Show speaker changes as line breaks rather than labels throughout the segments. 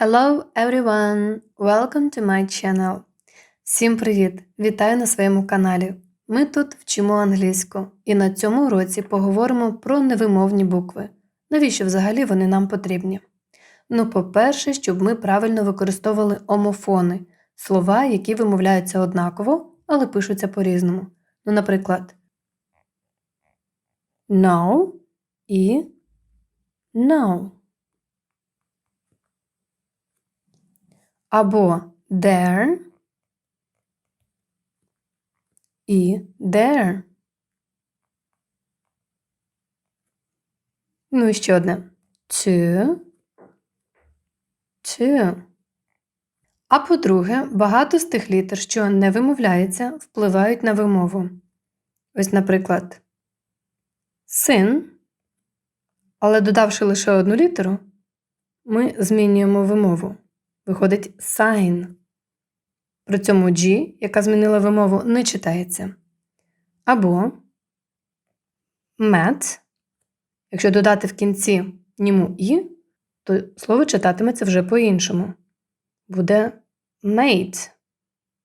Hello everyone! Welcome to my channel. Всім привіт! Вітаю на своєму каналі. Ми тут вчимо англійську, і на цьому уроці поговоримо про невимовні букви. Навіщо взагалі вони нам потрібні? Ну, по-перше, щоб ми правильно використовували омофони слова, які вимовляються однаково, але пишуться по-різному. Ну, наприклад, no і no. Або there і there. Ну і ще одне. To, to. А по-друге, багато з тих літер, що не вимовляються, впливають на вимову. Ось, наприклад, син, але додавши лише одну літеру, ми змінюємо вимову. Виходить sign. При цьому G, яка змінила вимову, не читається. Або met. Якщо додати в кінці німу і, то слово читатиметься вже по-іншому. Буде made.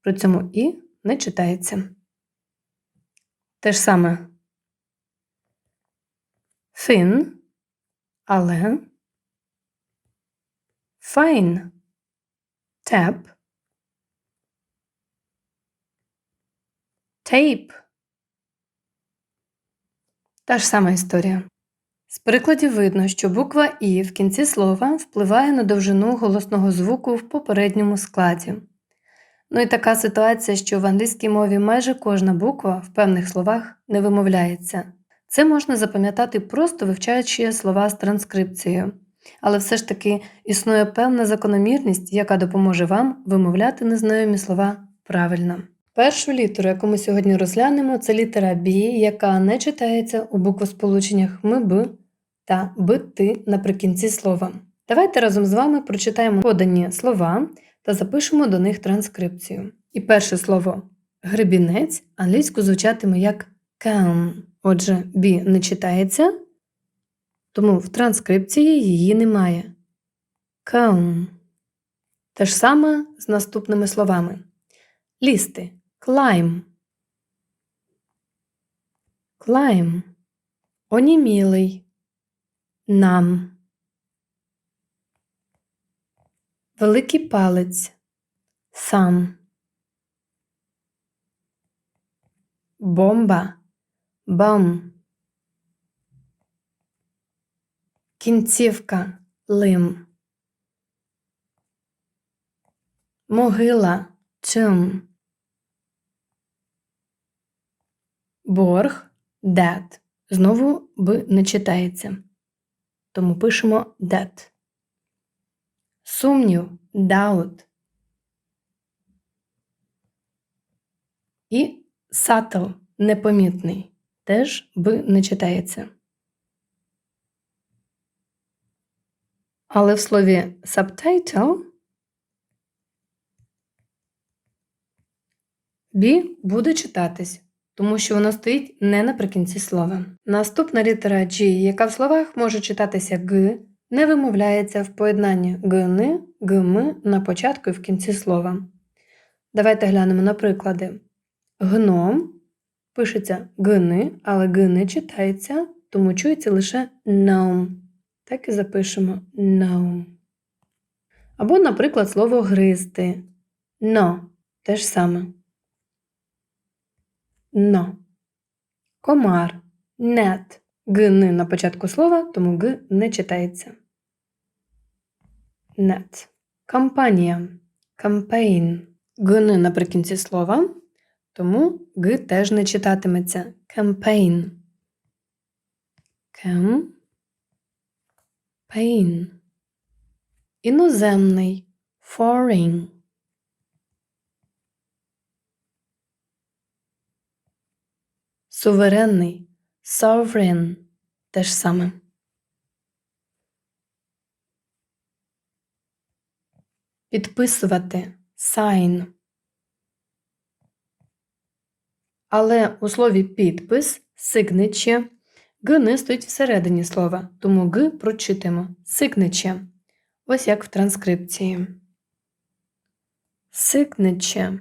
При цьому і не читається. Те ж саме thin, але fine. Tap. Tape. Та ж сама історія. З прикладів видно, що буква І в кінці слова впливає на довжину голосного звуку в попередньому складі. Ну і така ситуація, що в англійській мові майже кожна буква в певних словах не вимовляється. Це можна запам'ятати просто вивчаючи слова з транскрипцією. Але все ж таки існує певна закономірність, яка допоможе вам вимовляти незнайомі слова правильно. Першу літеру, яку ми сьогодні розглянемо, це літера B, яка не читається у буквосполученнях м-б та б-ти наприкінці слова. Давайте разом з вами прочитаємо подані слова та запишемо до них транскрипцію. І перше слово гребінець англійську звучатиме як can. Отже, B не читається, тому в транскрипції її немає. Come. Те ж саме з наступними словами. Лізти. Climb. Climb. Онімілий. Нам. Великий палець. Сам. Бомба. Бам. Кінцівка лим. Могила чим. Борг debt. Знову б не читається. Тому пишемо debt. Сумнів doubt. І subtle непомітний. Теж б не читається. Але в слові subtitle B буде читатись, тому що воно стоїть не наприкінці слова. Наступна літера G, яка в словах може читатися Г, не вимовляється в поєднанні ГН, ГМ на початку і в кінці слова. Давайте глянемо на приклади. Гном пишеться гни, але г не читається, тому чується лише gnome. Так і запишемо no. Або, наприклад, слово гризти. Но. Те ж саме. Но. Комар. Нет. Г не на початку слова, тому г не читається. Нет. Компанія. Campaign. Г не наприкінці слова, тому г теж не читатиметься. Campaign. Cam. Pain. Іноземний. Foreign. Суверенний. Sovereign. Те ж саме. Підписувати. Sign. Але у слові підпис signature Г не стоїть всередині слова, тому Г прочитаємо signature. Ось як в транскрипції. Signature.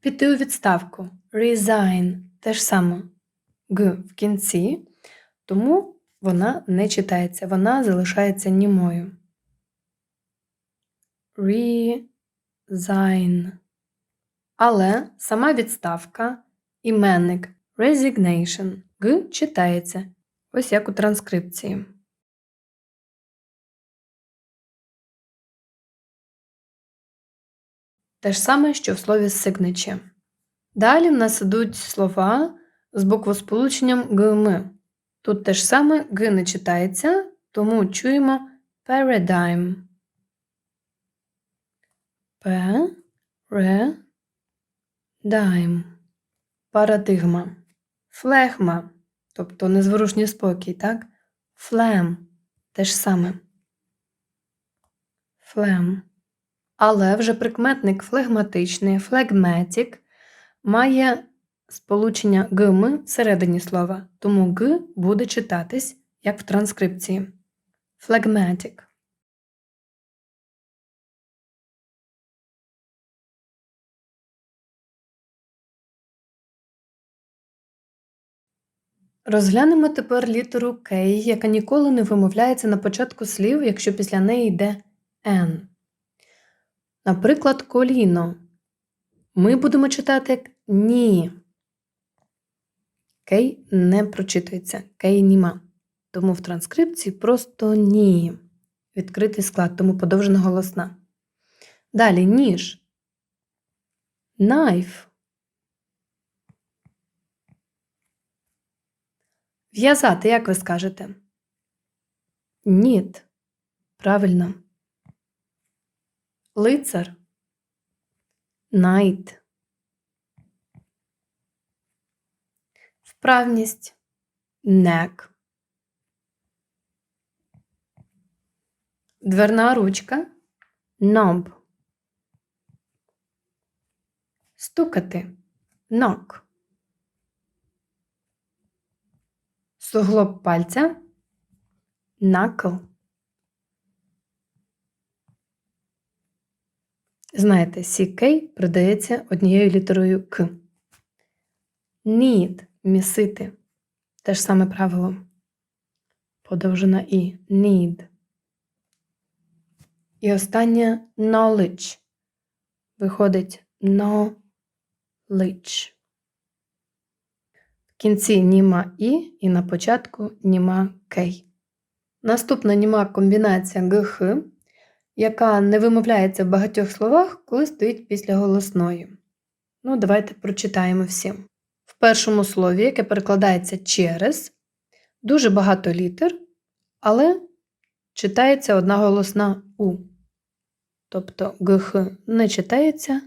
Піти у відставку. Resign. Те ж саме. Г в кінці, тому вона не читається, вона залишається німою. Resign. Але сама відставка, іменник resignation. Г читається. Ось як у транскрипції. Те ж саме, що в слові signature. Далі в нас ідуть слова з буквосполученням ГМ. Тут те ж саме Г не читається, тому чуємо paradigm. Paradigm. Парадигма. Флегма, тобто незворушній спокій, так? Флем. Те ж саме. Флем. Але вже прикметник флегматичний, флегметик має сполучення гм всередині слова, тому г буде читатись як в транскрипції. Phlegmatic. Розглянемо тепер літеру К, яка ніколи не вимовляється на початку слів, якщо після неї йде N. Наприклад, коліно. Ми будемо читати як ні. Кей не прочитується, кей німа. Тому в транскрипції просто ні. Відкритий склад, тому подовжена голосна. Далі ніж. Knife. В'язати, як ви скажете? Ніт. Правильно. Лицар. Найт. Вправність. Нек. Дверна ручка. Knob. Стукати. Knock. Суглоб пальця. Knuckle. Знаєте, CK продається однією літерою К. Need – місити. Те ж саме правило. Подовжена І. Need. І останнє knowledge. Виходить knowledge. Кінці німа І і на початку німа Кей. Наступна німа комбінація ГХ яка не вимовляється в багатьох словах, коли стоїть після голосної. Ну, давайте прочитаємо всі. В першому слові, яке перекладається через, дуже багато літер, але читається одна голосна У. Тобто ГХ не читається,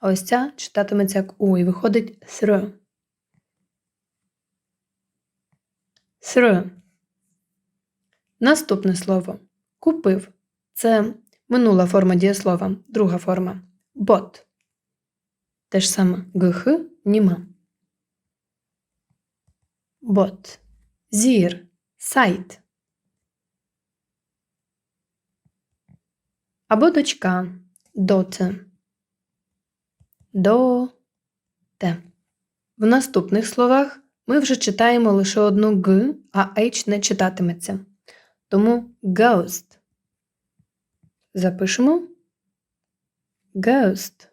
а ось ця читатиметься як У і виходить СР. СР. Наступне слово купив. Це минула форма дієслова, друга форма бот. Те ж саме гх німа. Бот. Зір. Сайт. Або дочка. Доте. До-те. В наступних словах ми вже читаємо лише одну Г, а H не читатиметься. Тому ghost. Запишемо ghost.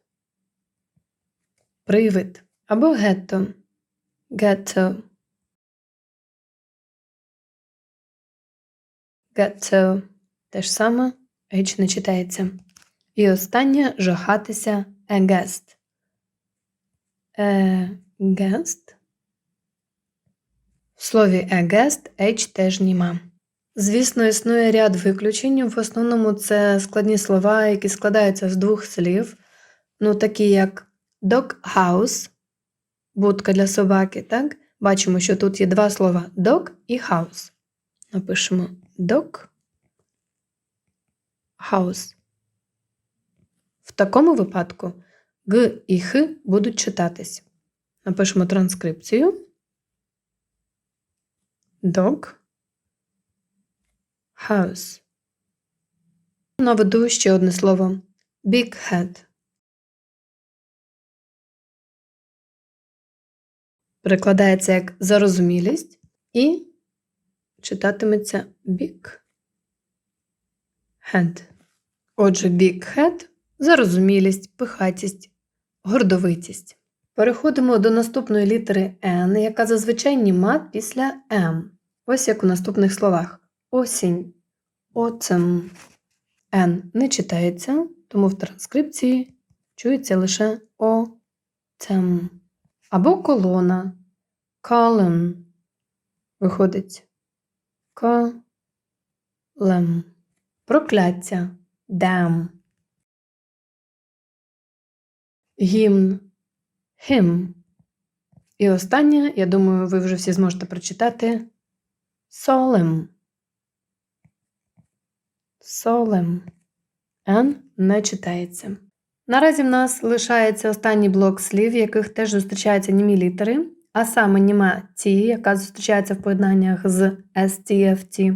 Привид або гетто. Ghetto. Ghetto. Те ж саме H не читається. І останнє жахатися against. Against. В слові against H теж німа. Звісно, існує ряд виключень. В основному це складні слова, які складаються з двох слів, ну такі як dog house, будка для собаки. так? Бачимо, що тут є два слова dog і house. Напишемо dog house. В такому випадку Г і Х будуть читатись. Напишемо транскрипцію. Dog house. Наведу ще одне слово big head. Перекладається як зарозумілість і читатиметься big head. Отже, big head зарозумілість, пихатість, гордовитість. Переходимо до наступної літери N, яка зазвичай німа після M. Ось як у наступних словах: осінь, autumn. N не читається, тому в транскрипції чується лише autumn. Або колона column. Виходить column. Прокляття dam. Гімн hymn. І останнє, я думаю, ви вже всі зможете прочитати solemn. Solemn. N не читається. Наразі в нас лишається останній блок слів, в яких теж зустрічаються німі літери, а саме німа Т, яка зустрічається в поєднаннях з STFT,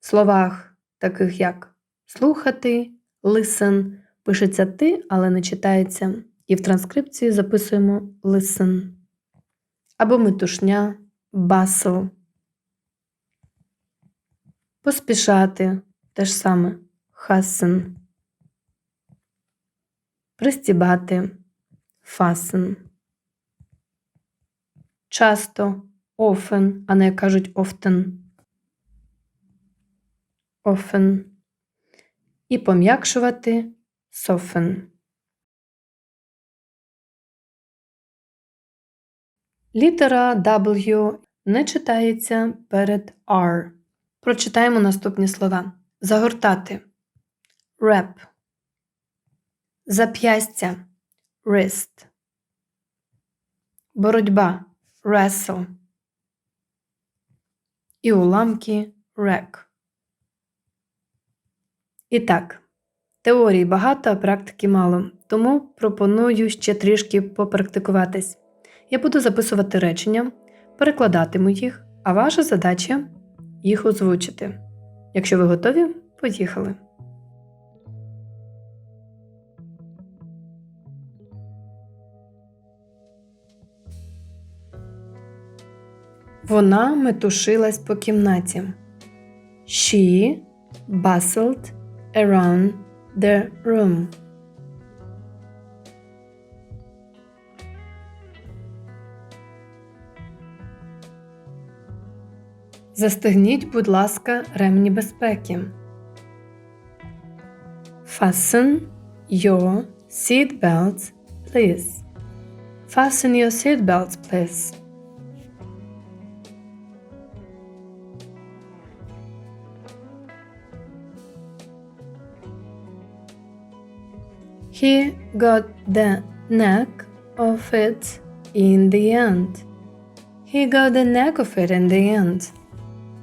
в словах таких як слухати, listen, пишеться ти, але не читається. І в транскрипції записуємо listen. Або метушня, bustle. Поспішати те ж саме hasten. Пристібати fasten. Часто often, а не кажуть often. Often. І пом'якшувати soften. Літера W не читається перед R. Прочитаємо наступні слова: загортати. Wrap, зап'ястя. Wrist, боротьба. Wrestle. І уламки. Wreck. І так, теорії багато, а практики мало, тому пропоную ще трішки попрактикуватись. Я буду записувати речення, перекладатиму їх, а ваша задача їх озвучити. Якщо ви готові, поїхали. Вона метушилась по кімнаті. She bustled around the room. Застегніть, будь ласка, ремні безпеки. Fasten your seat belts, please. Fasten your seat belts, please. He got the neck of it in the end. He got the neck of it in the end.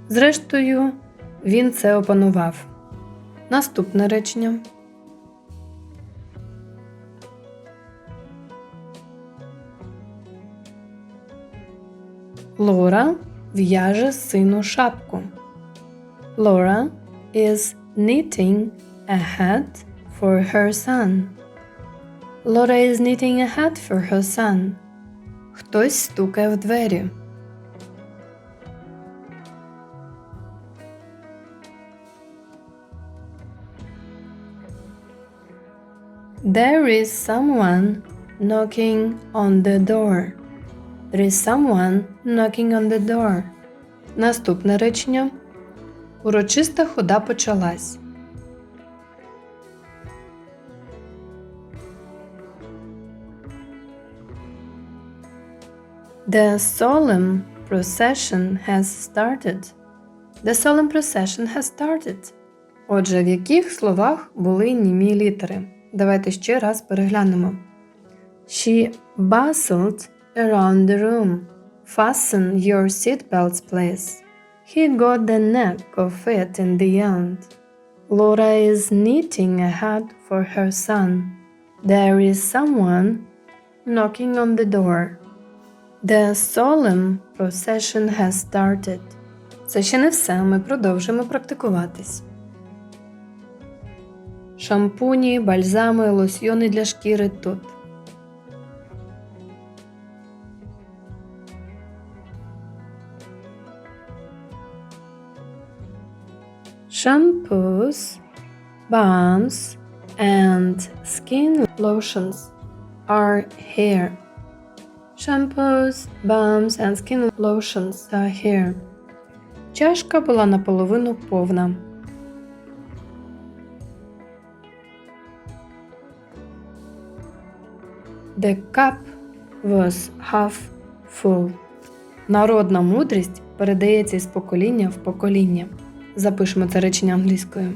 Зрештою, він це опанував. Наступне речення. Лора в'яже сину шапку. Laura is knitting a hat for her son. Laura is knitting a hat for her son. Хтось стукає в двері. There is someone knocking on the door. There is someone knocking on the door. Наступне речення. Урочиста хода почалась. The solemn procession has started. The solemn procession has started. Отже, в яких словах були німі літери? Давайте ще раз переглянемо. She bustled around the room. Fasten your seatbelts, please. He got the neck of it in the end. Laura is knitting a hat for her son. There is someone knocking on the door. The solemn procession has started. Це ще не все, ми продовжуємо практикуватись. Шампуні, бальзами, лосьйони для шкіри тут. Shampoos, balms, and skin lotions are here. Shampoos, balms and skin lotions are here. Чашка була наполовину повна. The cup was half full. Народна мудрість передається із покоління в покоління. Запишемо це речення англійською.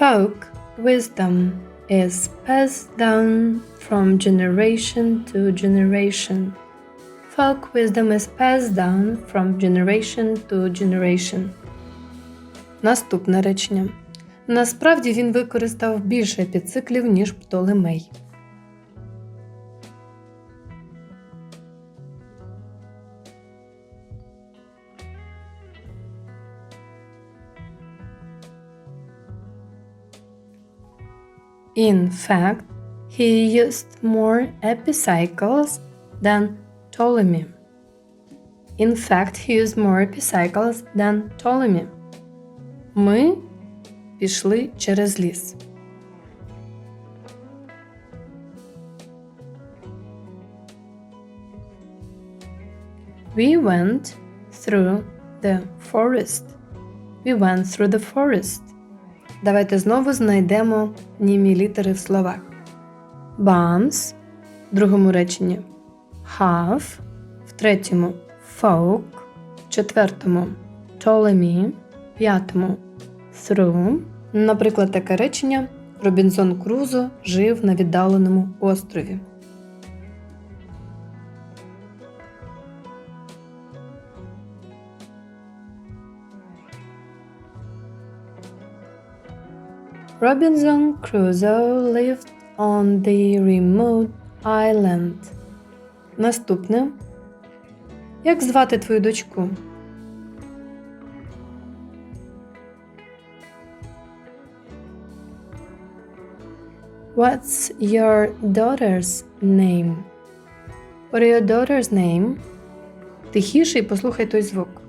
Folk wisdom is passed down from generation to generation. Folk wisdom is passed down from generation to generation. Наступне речення. Насправді він використав більше підциклів, ніж Птолемей. In fact, he used more epicycles than Ptolemy. In fact, he used more epicycles than Ptolemy. Ми пішли через ліс. We went through the forest. We went through the forest. Давайте знову знайдемо німі літери в словах. Bums в другому реченні. Have, в третьому. Folk, в четвертому. Ptolemy, в п'ятому. Through. Наприклад, таке речення. Робінзон Крузо жив на віддаленому острові. Robinson Crusoe lived on the remote island. Наступне. Як звати твою дочку? What's your daughter's name? What your daughter's name? Тихіше і послухай той звук.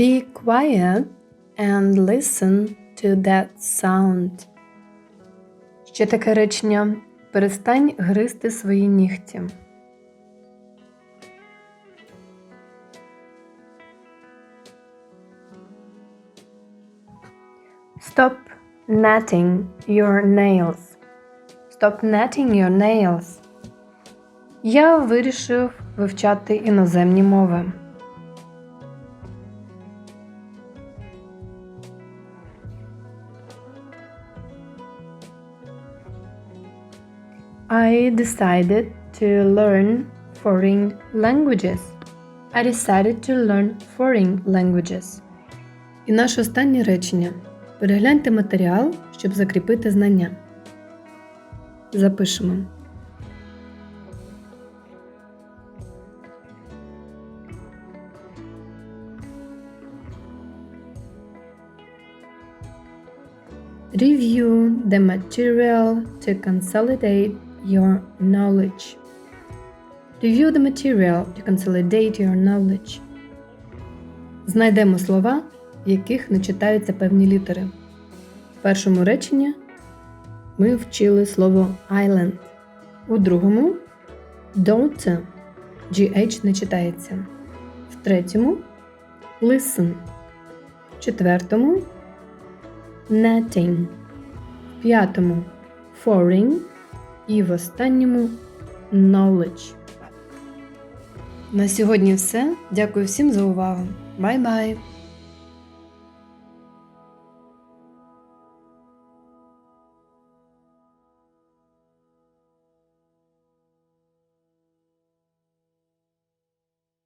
Be quiet and listen to that sound. Ще таке речення. Перестань гризти свої нігті. Stop gnatting your nails. Stop gnatting your nails. Я вирішив вивчати іноземні мови. I decided to learn foreign languages. I decided to learn foreign languages. І наше останнє речення. Перегляньте матеріал, щоб закріпити знання. Запишемо. Review the material to consolidate your knowledge. Review the material to consolidate your knowledge. Знайдемо слова, в яких не читаються певні літери. В першому реченні ми вчили слово island. У другому daughter GH не читається. В третьому listen. В четвертому netting. В п'ятому foreign. І в останньому knowledge. На сьогодні все. Дякую всім за увагу. Бай-бай!